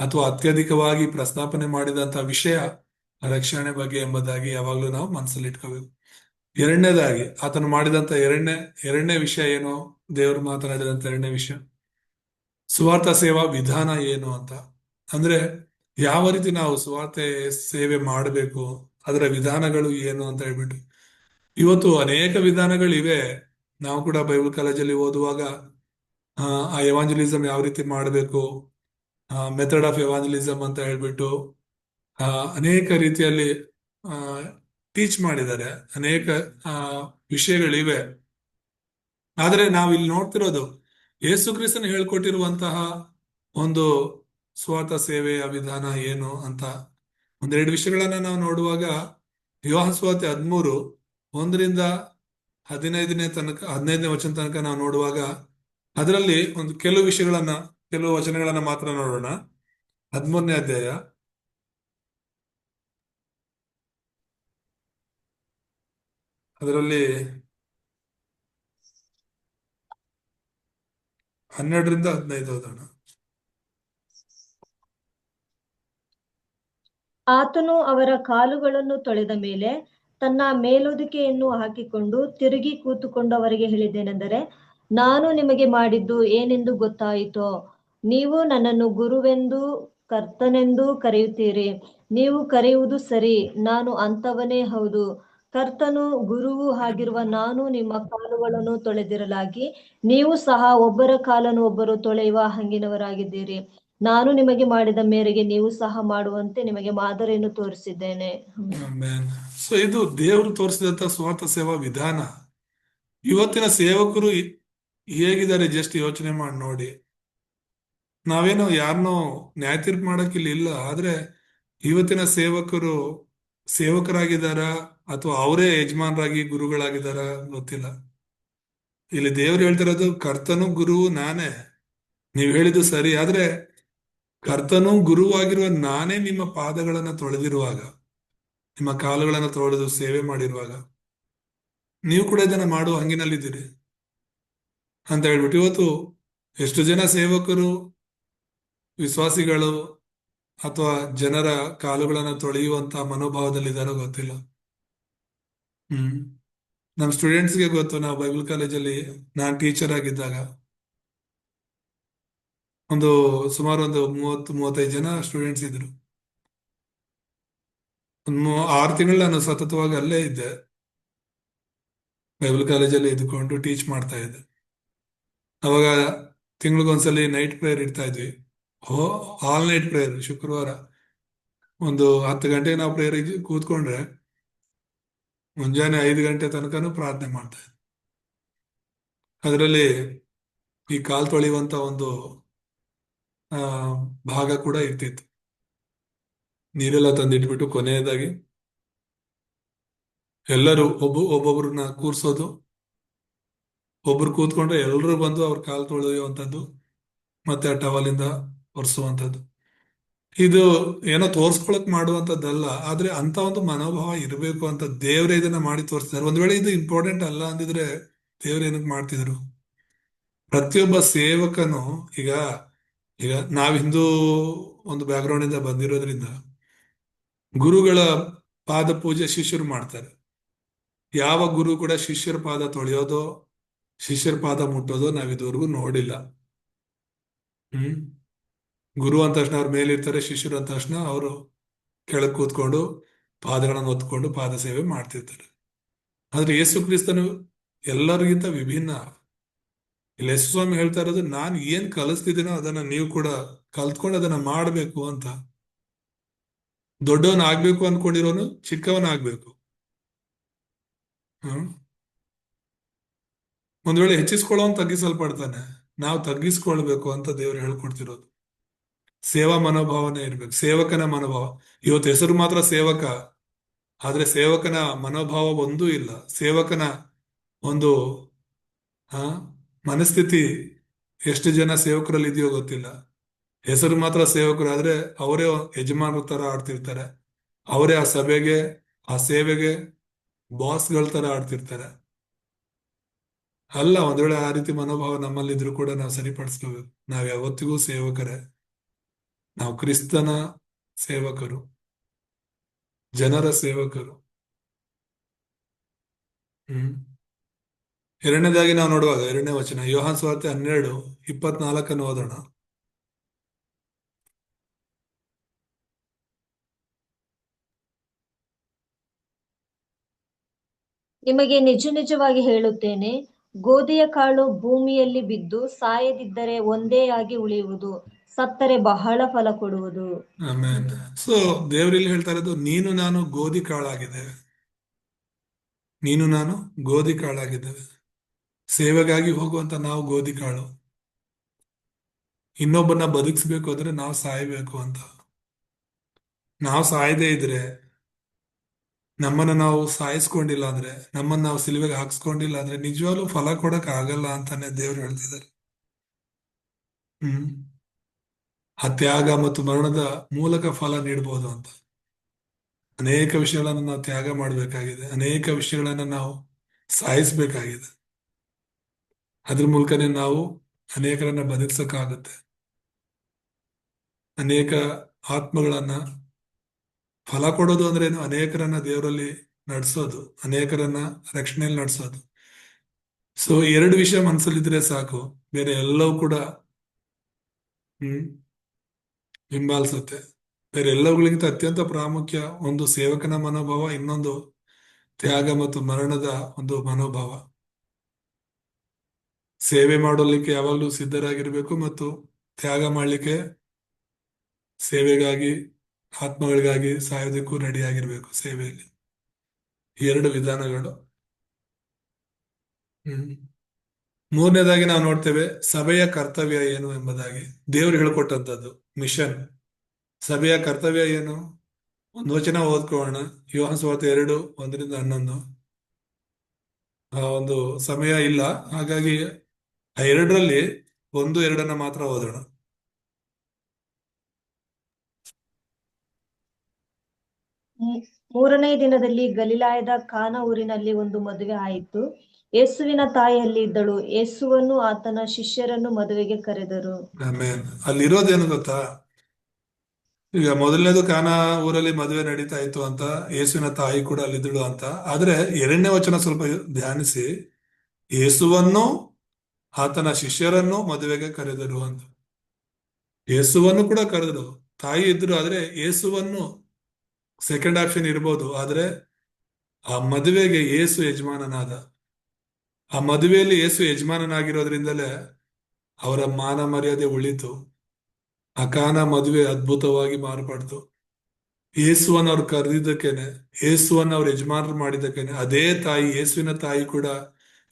ಅಥವಾ ಅತ್ಯಧಿಕವಾಗಿ ಪ್ರಸ್ತಾಪನೆ ಮಾಡಿದಂತಹ ವಿಷಯ ರಕ್ಷಣೆ ಬಗ್ಗೆ ಎಂಬುದಾಗಿ ಯಾವಾಗಲೂ ನಾವು ಮನಸ್ಸಲ್ಲಿ ಇಟ್ಕೋಬೇಕು. ಎರಡನೇದಾಗಿ ಆತನು ಮಾಡಿದಂತ ಎರಡನೇ ಎರಡನೇ ವಿಷಯ ಏನು? ದೇವರು ಮಾತನಾಡಿದಂತ ಎರಡನೇ ವಿಷಯ. ಸುವಾರ್ಥ ಸೇವಾ ವಿಧಾನ ಏನು ಅಂತ. ಅಂದ್ರೆ ಯಾವ ರೀತಿ ನಾವು ಸುವಾರ್ತೆ ಸೇವೆ ಮಾಡಬೇಕು? ಅದರ ವಿಧಾನಗಳು ಏನು ಅಂತ ಹೇಳ್ಬಿಟ್ಟು. ಇವತ್ತು ಅನೇಕ ವಿಧಾನಗಳಿವೆ. ನಾವು ಕೂಡ ಬೈಬಲ್ ಕಾಲೇಜಲ್ಲಿ ಓದುವಾಗ ಆ, ಎವಾಂಜಲಿಸಮ್ ಯಾವ ರೀತಿ ಮಾಡಬೇಕು ಮೆಥಡ್ ಆಫ್ ಎವಾಂಜಲಿಸಮ್ ಅಂತ ಹೇಳ್ಬಿಟ್ಟು ಅನೇಕ ರೀತಿಯಲ್ಲಿ ಟೀಚ್ ಮಾಡಿದ್ದಾರೆ. ಅನೇಕ ವಿಷಯಗಳಿವೆ. ಆದರೆ ನಾವು ಇಲ್ಲಿ ನೋಡ್ತಿರೋದು ಯೇಸು ಕ್ರಿಸ್ತನ್ ಹೇಳ್ಕೊಟ್ಟಿರುವಂತಹ ಒಂದು ಸ್ವಾರ್ಥ ಸೇವೆಯ ವಿಧಾನ ಏನು ಅಂತ ಒಂದೆರಡು ವಿಷಯಗಳನ್ನ ನಾವು ನೋಡುವಾಗ ವಿವಾಹ ಸ್ವಾತಿ ಹದಿಮೂರು, ಒಂದರಿಂದ ಹದಿನೈದನೇ ತನಕ, ಹದಿನೈದನೇ ವಚನ ತನಕ ನಾವು ನೋಡುವಾಗ ಅದರಲ್ಲಿ ಒಂದು ಕೆಲವು ವಿಷಯಗಳನ್ನ, ಕೆಲವು ವಚನಗಳನ್ನ ಮಾತ್ರ ನೋಡೋಣ. ಹದಿಮೂರನೇ ಅಧ್ಯಾಯ. ಅದರಲ್ಲಿ ಹನ್ನೆರಡರಿಂದ ಹದಿನೈದು ಓದೋಣ. ಆತನು ಅವರ ಕಾಲುಗಳನ್ನು ತೊಳೆದ ಮೇಲೆ ತನ್ನ ಮೇಲೊದಿಕೆಯನ್ನು ಹಾಕಿಕೊಂಡು ತಿರುಗಿ ಕೂತುಕೊಂಡು ಅವರಿಗೆ ಹೇಳಿದ್ದೇನೆಂದರೆ, ನಾನು ನಿಮಗೆ ಮಾಡಿದ್ದು ಏನೆಂದು ಗೊತ್ತಾಯಿತೋ, ನೀವು ನನ್ನನ್ನು ಗುರುವೆಂದು ಕರ್ತನೆಂದು ಕರೆಯುತ್ತೀರಿ. ನೀವು ಕರೆಯುವುದು ಸರಿ, ನಾನು ಅಂತವನೇ ಹೌದು. ಕರ್ತನು ಗುರುವು ಆಗಿರುವ ನಾನು ನಿಮ್ಮ ಕಾಲುಗಳನ್ನು ತೊಳೆದಿರಲಾಗಿ, ನೀವು ಸಹ ಒಬ್ಬರ ಕಾಲನ್ನು ಒಬ್ಬರು ತೊಳೆಯುವ ಹಂಗಿನವರಾಗಿದ್ದೀರಿ. ನಾನು ನಿಮಗೆ ಮಾಡಿದ ಮೇರೆಗೆ ನೀವು ಸಹ ಮಾಡುವಂತೆ ನಿಮಗೆ ಮಾದರಿಯನ್ನು ತೋರಿಸಿದ್ದೇನೆ. ಸೊ ಇದು ದೇವರು ತೋರಿಸಿದಂತ ಸ್ವಾರ್ಥ ಸೇವಾ ವಿಧಾನ. ಇವತ್ತಿನ ಸೇವಕರು ಹೇಗಿದ್ದಾರೆ ಜಸ್ಟ್ ಯೋಚನೆ ಮಾಡಿ ನೋಡಿ. ನಾವೇನೋ ಯಾರನ್ನೋ ನ್ಯಾಯ ತೀರ್ಪು ಮಾಡಕ್ ಇಲ್ಲಿ ಇಲ್ಲ ಆದ್ರೆ ಇವತ್ತಿನ ಸೇವಕರು ಸೇವಕರಾಗಿದ್ದಾರ ಅಥವಾ ಅವರೇ ಯಜಮಾನರಾಗಿ ಗುರುಗಳಾಗಿದ್ದಾರ ಗೊತ್ತಿಲ್ಲ. ಇಲ್ಲಿ ದೇವರು ಹೇಳ್ತಿರೋದು ಕರ್ತನು ಗುರು ನಾನೇ. ನೀವು ಹೇಳಿದ್ದು ಸರಿ, ಆದ್ರೆ ಕರ್ತನು ಗುರುವಾಗಿರುವ ನಾನೇ ನಿಮ್ಮ ಪಾದಗಳನ್ನ ತೊಳೆದಿರುವಾಗ, ನಿಮ್ಮ ಕಾಲುಗಳನ್ನ ತೊಳೆದು ಸೇವೆ ಮಾಡಿರುವಾಗ, ನೀವು ಕೂಡ ಇದನ್ನ ಮಾಡುವ ಹಂಗಿನಲ್ಲಿದ್ದೀರಿ. ಅಂತ ಹೇಳ್ಬಿಟ್ಟು ಇವತ್ತು ಎಷ್ಟು ಜನ ಸೇವಕರು, ವಿಶ್ವಾಸಿಗಳು ಅಥವಾ ಜನರ ಕಾಲುಗಳನ್ನು ತೊಳೆಯುವಂತ ಮನೋಭಾವದಲ್ಲಿದ್ದಾರೋ ಗೊತ್ತಿಲ್ಲ. ಹ್ಮ್. ನಮ್ಮ ಸ್ಟೂಡೆಂಟ್ಸ್ಗೆ ಗೊತ್ತು, ನಾವು ಬೈಬಲ್ ಕಾಲೇಜಲ್ಲಿ ನಾನು ಟೀಚರ್ ಆಗಿದ್ದಾಗ. ಒಂದು ಸುಮಾರು ಒಂದು ಮೂವತ್ತು, ಮೂವತ್ತೈದು ಜನ ಸ್ಟೂಡೆಂಟ್ಸ್ ಇದ್ರು. ಒಂದು ಆರು ತಿಂಗಳು ನಾನು ಸತತವಾಗಿ ಅಲ್ಲೇ ಇದ್ದೆ. ಬೈಬಲ್ ಕಾಲೇಜಲ್ಲಿ ಇದ್ಕೊಂಡು ಟೀಚ್ ಮಾಡ್ತಾ ಇದ್ದೆ. ಅವಾಗ ತಿಂಗಳಿಗೊಂದ್ಸಲಿ ನೈಟ್ ಪ್ರೇಯರ್ ಇಡ್ತಾ ಇದ್ವಿ. ಆಲ್ ನೈಟ್ ಪ್ರೇಯರ್ ಶುಕ್ರವಾರ. ಒಂದು ಹತ್ತು ಗಂಟೆಗೆ ನಾವು ಪ್ರೇಯರ್ ಕೂತ್ಕೊಂಡ್ರೆ ಮುಂಜಾನೆ ಐದು ಗಂಟೆ ತನಕನೂ ಪ್ರಾರ್ಥನೆ ಮಾಡ್ತಾ ಇದ್ದೆ. ಅದರಲ್ಲಿ ಈ ಕಾಲ್ ತೊಳೆಯುವಂತ ಒಂದು ಭಾಗ ಕೂಡ ಇರ್ತಿತ್ತು. ನೀರೆಲ್ಲ ತಂದಿಟ್ಬಿಟ್ಟು ಕೊನೆಯದಾಗಿ ಎಲ್ಲರೂ ಒಬ್ಬ, ಒಬ್ಬೊಬ್ರನ್ನ ಕೂರ್ಸೋದು, ಒಬ್ರು ಕೂತ್ಕೊಂಡ್ರೆ ಎಲ್ಲರೂ ಬಂದು ಅವ್ರ ಕಾಲು ತೊಳೆಯುವಂಥದ್ದು, ಮತ್ತೆ ಆ ಟವಲಿಂದ ಒರೆಸುವಂಥದ್ದು. ಇದು ಏನೋ ತೋರ್ಸ್ಕೊಳಕ್ ಮಾಡುವಂಥದ್ದಲ್ಲ, ಆದ್ರೆ ಅಂತ ಒಂದು ಮನೋಭಾವ ಇರಬೇಕು ಅಂತ ದೇವರೇ ಇದನ್ನ ಮಾಡಿ ತೋರಿಸ್ತಾರೆ ಒಂದ್ ವೇಳೆ ಇದು ಇಂಪಾರ್ಟೆಂಟ್ ಅಲ್ಲ ಅಂದಿದ್ರೆ ದೇವ್ರ ಏನಕ್ಕೆ ಮಾಡ್ತಿದ್ರು? ಪ್ರತಿಯೊಬ್ಬ ಸೇವಕನು ಈಗ ಈಗ ನಾವು ಹಿಂದೂ ಒಂದು ಬ್ಯಾಕ್ಗ್ರೌಂಡ್ ಇಂದ ಬಂದಿರೋದ್ರಿಂದ ಗುರುಗಳ ಪಾದ ಪೂಜೆ ಶಿಷ್ಯರು ಮಾಡ್ತಾರೆ. ಯಾವ ಗುರು ಕೂಡ ಶಿಷ್ಯರ ಪಾದ ತೊಳೆಯೋದೋ, ಶಿಷ್ಯರ ಪಾದ ಮುಟ್ಟೋದು ನಾವ್ ಇದುವರೆಗೂ ನೋಡಿಲ್ಲ. ಹ್ಮ್? ಗುರು ಅಂದ ತಕ್ಷಣ ಅವ್ರ ಮೇಲಿರ್ತಾರೆ ಶಿಷ್ಯರು ಅಂದ ತಕ್ಷಣ ಅವರು ಕೆಳಗೆ ಕೂತ್ಕೊಂಡು ಪಾದಗಳನ್ನು ಹೊತ್ಕೊಂಡು ಪಾದ ಸೇವೆ ಮಾಡ್ತಿರ್ತಾರೆ. ಆದ್ರೆ ಯೇಸು ಕ್ರಿಸ್ತನು ಎಲ್ಲರಿಗಿಂತ ವಿಭಿನ್ನ ಇಲ್ಲಿ ಎಸ್ ಸ್ವಾಮಿ ಹೇಳ್ತಾ ಇರೋದು ನಾನು ಏನ್ ಕಲಿಸ್ತಿದ್ದೀನೋ ಅದನ್ನ ನೀವು ಕೂಡ ಕಲ್ತ್ಕೊಂಡು ಅದನ್ನ ಮಾಡ್ಬೇಕು ಅಂತ. ದೊಡ್ಡವನ್ ಆಗ್ಬೇಕು ಅನ್ಕೊಂಡಿರೋನು, ಚಿಕ್ಕವನ್ ಆಗ್ಬೇಕು. ಹ್ಮ್. ಒಂದ್ ವೇಳೆ ಹೆಚ್ಚಿಸ್ಕೊಳ್ಳೋನ್ ತಗ್ಗಿಸಲ್ಪಡ್ತಾನೆ. ನಾವು ತಗ್ಗಿಸ್ಕೊಳ್ಬೇಕು ಅಂತ ದೇವ್ರು ಹೇಳ್ಕೊಡ್ತಿರೋದು. ಸೇವಾ ಮನೋಭಾವನೆ ಇರ್ಬೇಕು, ಸೇವಕನ ಮನೋಭಾವ. ಇವತ್ತು ಹೆಸರು ಮಾತ್ರ ಸೇವಕ, ಆದ್ರೆ ಸೇವಕನ ಮನೋಭಾವ ಒಂದೂ ಇಲ್ಲ. ಸೇವಕನ ಒಂದು ಆ ಮನಸ್ಥಿತಿ ಎಷ್ಟು ಜನ ಸೇವಕರಲ್ಲಿ ಇದೆಯೋ ಗೊತ್ತಿಲ್ಲ. ಹೆಸರು ಮಾತ್ರ ಸೇವಕರು ಆದ್ರೆ ಅವರೇ ಯಜಮಾನರ ತರ ಆಡ್ತಿರ್ತಾರೆ. ಅವರೇ ಆ ಸಭೆಗೆ, ಆ ಸೇವೆಗೆ ಬಾಸ್ಗಳ ತರ ಆಡ್ತಿರ್ತಾರೆ. ಅಲ್ಲ, ಒಂದ್ ವೇಳೆ ಆ ರೀತಿ ಮನೋಭಾವ ನಮ್ಮಲ್ಲಿದ್ರು ಕೂಡ ನಾವು ಸರಿಪಡಿಸ್ಕೋಬೇಕು. ನಾವ್ ಯಾವತ್ತಿಗೂ ಸೇವಕರೇ. ನಾವು ಕ್ರಿಸ್ತನ ಸೇವಕರು. ಜನರ ಸೇವಕರು. ಹ್ಮ್. ಎರಡನೇದಾಗಿ ನಾವು ನೋಡುವಾಗ ಎರಡನೇ ವಚನ ಯೋಹಾನ್ ಸ್ವಾರ್ತೆ ಹನ್ನೆರಡು ಇಪ್ಪತ್ನಾಲ್ಕನ್ನು ಓದೋಣ. ನಿಮಗೆ ನಿಜ ನಿಜವಾಗಿ ಹೇಳುತ್ತೇನೆ ಗೋಧಿಯ ಕಾಳು ಭೂಮಿಯಲ್ಲಿ ಬಿದ್ದು ಸಾಯದಿದ್ದರೆ ಒಂದೇ ಆಗಿ ಉಳಿಯುವುದು ಸತ್ತರೆ ಬಹಳ ಫಲ ಕೊಡುವುದು. ಸೊ ದೇವರಲ್ಲಿ ಹೇಳ್ತಾ ಇರೋದು ನೀನು ನಾನು ಗೋಧಿ ಕಾಳಾಗಿದ್ದೇವೆ. ನೀನು ನಾನು ಗೋಧಿ ಕಾಳಾಗಿದ್ದೇವೆ. ಸೇವೆಗಾಗಿ ಹೋಗುವಂತ ನಾವು ಗೋಧಿ ಕಾಳು. ಇನ್ನೊಬ್ಬನ ಬದುಕಿಸ್ಬೇಕು ಅಂದ್ರೆ ನಾವು ಸಾಯಬೇಕು ಅಂತ. ನಾವು ಸಾಯದೇ ಇದ್ರೆ ನಮ್ಮನ್ನ ನಾವು ಸಾಯಿಸ್ಕೊಂಡಿಲ್ಲ ಅಂದ್ರೆ, ನಮ್ಮನ್ನ ನಾವು ಸಿಲುವೆಗೆ ಹಾಕ್ಸ್ಕೊಂಡಿಲ್ಲ ಅಂದ್ರೆ ನಿಜವಾಗ್ಲೂ ಫಲ ಕೊಡಕ್ ಆಗಲ್ಲ ಅಂತಾನೆ ದೇವ್ರು ಹೇಳ್ತಿದ್ದಾರೆ. ಹ್ಮ್. ಆ ತ್ಯಾಗ ಮತ್ತು ಮರಣದ ಮೂಲಕ ಫಲ ನೀಡಬಹುದು ಅಂತ. ಅನೇಕ ವಿಷಯಗಳನ್ನ ನಾವು ತ್ಯಾಗ ಮಾಡಬೇಕಾಗಿದೆ. ಅನೇಕ ವಿಷಯಗಳನ್ನ ನಾವು ಸಾಯಿಸ್ಬೇಕಾಗಿದೆ. ಅದ್ರ ಮೂಲಕನೇ ನಾವು ಅನೇಕರನ್ನ ಬದುಕ್ಸಕ್ಕಾಗುತ್ತೆ ಅನೇಕ ಆತ್ಮಗಳನ್ನ ಫಲ ಕೊಡೋದು ಅಂದ್ರೆ ಏನು? ಅನೇಕರನ್ನ ದೇವರಲ್ಲಿ ನಡೆಸೋದು, ಅನೇಕರನ್ನ ರಕ್ಷಣೆಯಲ್ಲಿ ನಡೆಸೋದು. ಸೊ ಎರಡು ವಿಷಯ ಮನಸ್ಸಲ್ಲಿದ್ರೆ ಸಾಕು. ಬೇರೆ ಎಲ್ಲವೂ ಕೂಡ, ಹ್ಮ್, ಹಿಂಬಾಲಿಸುತ್ತೆ. ಬೇರೆ ಎಲ್ಲವುಗಳಿಗಿಂತ ಅತ್ಯಂತ ಪ್ರಾಮುಖ್ಯ ಒಂದು ಸೇವಕನ ಮನೋಭಾವ, ಇನ್ನೊಂದು ತ್ಯಾಗ ಮತ್ತು ಮರಣದ ಒಂದು ಮನೋಭಾವ. ಸೇವೆ ಮಾಡಲಿಕ್ಕೆ ಯಾವಾಗಲೂ ಸಿದ್ಧರಾಗಿರಬೇಕು ಮತ್ತು ತ್ಯಾಗ ಮಾಡಲಿಕ್ಕೆ ಸೇವೆಗಾಗಿ, ಆತ್ಮಗಳಿಗಾಗಿ ಸಾಯೋದಕ್ಕೂ ರೆಡಿಯಾಗಿರ್ಬೇಕು ಸೇವೆಯಲ್ಲಿ. ಎರಡು ವಿಧಾನಗಳು. ಹ್ಮ್. ಮೂರನೇದಾಗಿ ನಾವು ನೋಡ್ತೇವೆ ಸಭೆಯ ಕರ್ತವ್ಯ ಏನು ಎಂಬುದಾಗಿ. ದೇವರು ಹೇಳ್ಕೊಟ್ಟಂತದ್ದು ಮಿಷನ್. ಸಭೆಯ ಕರ್ತವ್ಯ ಏನು? ಒಂದು ವಚನ ಓದ್ಕೋಣ ಯೋಹನ್ ಸುವಾರ್ತೆ ಎರಡು, ಒಂದರಿಂದ ಹನ್ನೊಂದು. ಆ ಒಂದು ಸಮಯ ಇಲ್ಲ. ಹಾಗಾಗಿ ಆ ಎರಡರಲ್ಲಿ ಒಂದು ಎರಡನ್ನ ಮಾತ್ರ ಓದೋಣ. ಮೂರನೇ ದಿನದಲ್ಲಿ ಗಲಿಲಾಯದ ಕಾನ ಊರಿನಲ್ಲಿ ಒಂದು ಮದುವೆ ಆಯಿತು. ಯೇಸುವಿನ ತಾಯಿ ಅಲ್ಲಿ ಇದ್ದಳು. ಯೇಸುವನ್ನು ಆತನ ಶಿಷ್ಯರನ್ನು ಮದುವೆಗೆ ಕರೆದರು. ಅಲ್ಲಿರೋದೇನು ಗೊತ್ತಾ? ಈಗ ಮೊದಲನೇದು ಕಾನ ಊರಲ್ಲಿ ಮದುವೆ ನಡೀತಾ ಇತ್ತು ಅಂತ ಯೇಸುವಿನ ತಾಯಿ ಕೂಡ ಅಲ್ಲಿದ್ದಳು ಅಂತ. ಆದ್ರೆ ಎರಡನೇ ವಚನ ಸ್ವಲ್ಪ ಧ್ಯಾನಿಸಿ. ಯೇಸುವನ್ನು ಆತನ ಶಿಷ್ಯರನ್ನು ಮದುವೆಗೆ ಕರೆದರು ಅಂತ. ಯೇಸುವನ್ನು ಕೂಡ ಕರೆದರು. ತಾಯಿ ಇದ್ರು ಆದ್ರೆ ಯೇಸುವನ್ನು ಸೆಕೆಂಡ್ ಆಪ್ಷನ್ ಇರ್ಬೋದು. ಆದ್ರೆ ಆ ಮದುವೆಗೆ ಯೇಸು ಯಜಮಾನನಾದ. ಆ ಮದುವೆಯಲ್ಲಿ ಯೇಸು ಯಜಮಾನನಾಗಿರೋದ್ರಿಂದಲೇ ಅವರ ಮಾನ ಮರ್ಯಾದೆ ಉಳಿತು. ಆ ಮದುವೆ ಅದ್ಭುತವಾಗಿ ಮಾರ್ಪಡ್ತು. ಯೇಸುವನ್ನ ಅವ್ರು ಕರೆದಿದ್ದಕ್ಕೇನೆ, ಯೇಸುವನ್ನ ಅವ್ರು ಯಜಮಾನರು ಮಾಡಿದ್ದಕ್ಕೇನೆ, ಅದೇ ತಾಯಿ, ಯೇಸುವಿನ ತಾಯಿ ಕೂಡ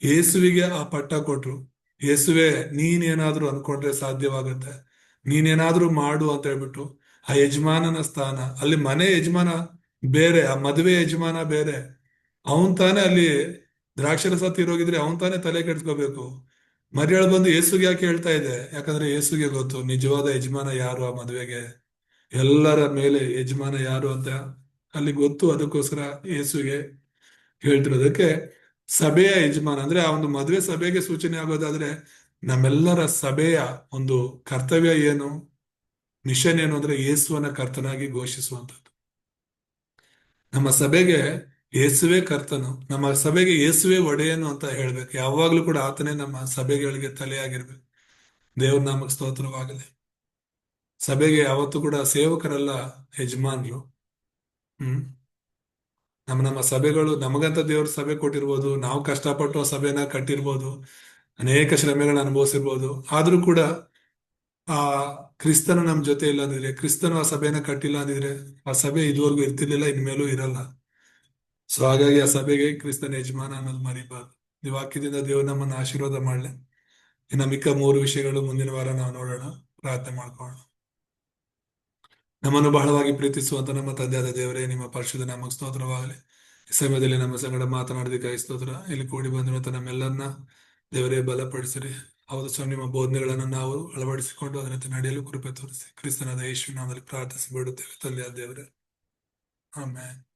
ಯೇಸುವಿಗೆ ಆ ಪಟ್ಟ ಕೊಟ್ರು. ಯೇಸುವೆ, ನೀನೇನಾದ್ರೂ ಅನ್ಕೊಂಡ್ರೆ ಸಾಧ್ಯವಾಗತ್ತೆ. ನೀನೇನಾದ್ರೂ ಮಾಡು ಅಂತ ಹೇಳ್ಬಿಟ್ಟು ಆ ಯಜಮಾನನ ಸ್ಥಾನ, ಅಲ್ಲಿ ಮನೆ ಯಜಮಾನ ಬೇರೆ, ಆ ಮದುವೆ ಯಜಮಾನ ಬೇರೆ. ಅವನ್ ತಾನೇ ಅಲ್ಲಿ ದ್ರಾಕ್ಷರಸ ತೀರೋಗಿದ್ರೆ ಅವನ್ ತಾನೇ ತಲೆ ಕೆಡ್ಸ್ಕೋಬೇಕು. ಮರಿಯಾಳು ಬಂದು ಯೇಸುಗೆ ಯಾಕೆ ಹೇಳ್ತಾ ಇದೆ? ಯಾಕಂದ್ರೆ ಯೇಸುಗೆ ಗೊತ್ತು, ನಿಜವಾದ ಯಜಮಾನ ಯಾರು ಆ ಮದುವೆಗೆ? ಎಲ್ಲರ ಮೇಲೆ ಯಜಮಾನ ಯಾರು ಅಂತ ಅಲ್ಲಿ ಗೊತ್ತು. ಅದಕ್ಕೋಸ್ಕರ ಯೇಸುಗೆ ಹೇಳ್ತಿರೋದಕ್ಕೆ ಸಭೆಯ ಯಜಮಾನ, ಅಂದ್ರೆ ಆ ಒಂದು ಮದುವೆ ಸಭೆಗೆ ಸೂಚನೆ ಆಗೋದಾದ್ರೆ ನಮ್ಮೆಲ್ಲರ ಸಭೆಯ ಒಂದು ಕರ್ತವ್ಯ ಏನು? ಮಿಷನ್ ಏನು ಅಂದ್ರೆ ಯೇಸುವನ ಕರ್ತನಾಗಿ ಘೋಷಿಸುವಂಥದ್ದು. ನಮ್ಮ ಸಭೆಗೆ ಯೇಸುವೆ ಕರ್ತನು, ನಮ್ಮ ಸಭೆಗೆ ಯೇಸುವೆ ಒಡೆಯನು ಅಂತ ಹೇಳ್ಬೇಕು. ಯಾವಾಗ್ಲೂ ಕೂಡ ಆತನೇ ನಮ್ಮ ಸಭೆಗಳಿಗೆ ತಲೆಯಾಗಿರ್ಬೇಕು. ದೇವ್ರ ನಾಮಕ್ಕೆ ಸ್ತೋತ್ರವಾಗಲಿ. ಸಭೆಗೆ ಯಾವತ್ತೂ ಕೂಡ ಸೇವಕರಲ್ಲ ಯಜಮಾನ್ರು. ಹ್ಮ್? ನಮ್ಮ ನಮ್ಮ ಸಭೆಗಳು, ನಮಗಂತ ದೇವರ ಸಭೆ ಕೊಟ್ಟಿರ್ಬೋದು, ನಾವು ಕಷ್ಟಪಟ್ಟು ಆ ಸಭೆನ ಕಟ್ಟಿರ್ಬೋದು, ಅನೇಕ ಶ್ರಮೆಗಳನ್ನ ಅನುಭವಿಸಿರ್ಬೋದು. ಆದ್ರೂ ಕೂಡ ಆ ಕ್ರಿಸ್ತನು ನಮ್ಮ ಜೊತೆ ಇಲ್ಲ ಅಂದಿದ್ರೆ, ಕ್ರಿಸ್ತನು ಆ ಸಭೆನ ಕಟ್ಟಿಲ್ಲ ಅಂದಿದ್ರೆ, ಆ ಸಭೆ ಇದುವರೆಗೂ ಇರ್ತಿರ್ಲಿಲ್ಲ, ಇನ್ಮೇಲೂ ಇರಲ್ಲ. ಸೊ ಹಾಗಾಗಿ ಆ ಸಭೆಗೆ ಕ್ರಿಸ್ತನ ಯಜಮಾನ ಅನ್ನೋದು ಮರಿಬಾರ್ದು. ಈ ವಾಕ್ಯದಿಂದ ದೇವ್ರು ನಮ್ಮನ್ನ ಆಶೀರ್ವಾದ ಮಾಡ್ಲೆ. ಇನ್ನ ಮಿಕ್ಕ ಮೂರು ವಿಷಯಗಳು ಮುಂದಿನ ವಾರ ನಾವು ನೋಡೋಣ. ಪ್ರಾರ್ಥನೆ ಮಾಡ್ಕೊಳ್ಳೋಣ. ನಮ್ಮನ್ನು ಬಹಳವಾಗಿ ಪ್ರೀತಿಸುವಂತ ನಮ್ಮ ತಂದೆಯಾದ ದೇವರೇ, ನಿಮ್ಮ ಪರಿಶುದ್ಧ ನಮಗೆ ಸ್ತೋತ್ರವಾಗಲಿ. ಈ ಸಮಯದಲ್ಲಿ ನಮ್ಮ ಸಂಗಡ ಮಾತನಾಡೋದಕ್ಕಾಗಿ ಸ್ತೋತ್ರ. ಇಲ್ಲಿ ಕೂಡಿ ಬಂದಿರುವಂತ ನಮ್ಮೆಲ್ಲರನ್ನ ದೇವರೇ ಬಲಪಡಿಸಿರಿ. ಹೌದು ಸ್ವಾಮಿ, ನಿಮ್ಮ ಬೋಧನೆಗಳನ್ನು ನಾವು ಅಳವಡಿಸಿಕೊಂಡು ಅದರಂತೆ ನಡೆಯಲು ಕೃಪೆ ತೋರಿಸಿ. ಕ್ರಿಸ್ತನಾದ ಯೇಸುವಿನ ಪ್ರಾರ್ಥಿಸಿ ಬಿಡುತ್ತೇವೆ ತಂದೆಯಾದ ದೇವರೇ. ಆಮೇಲೆ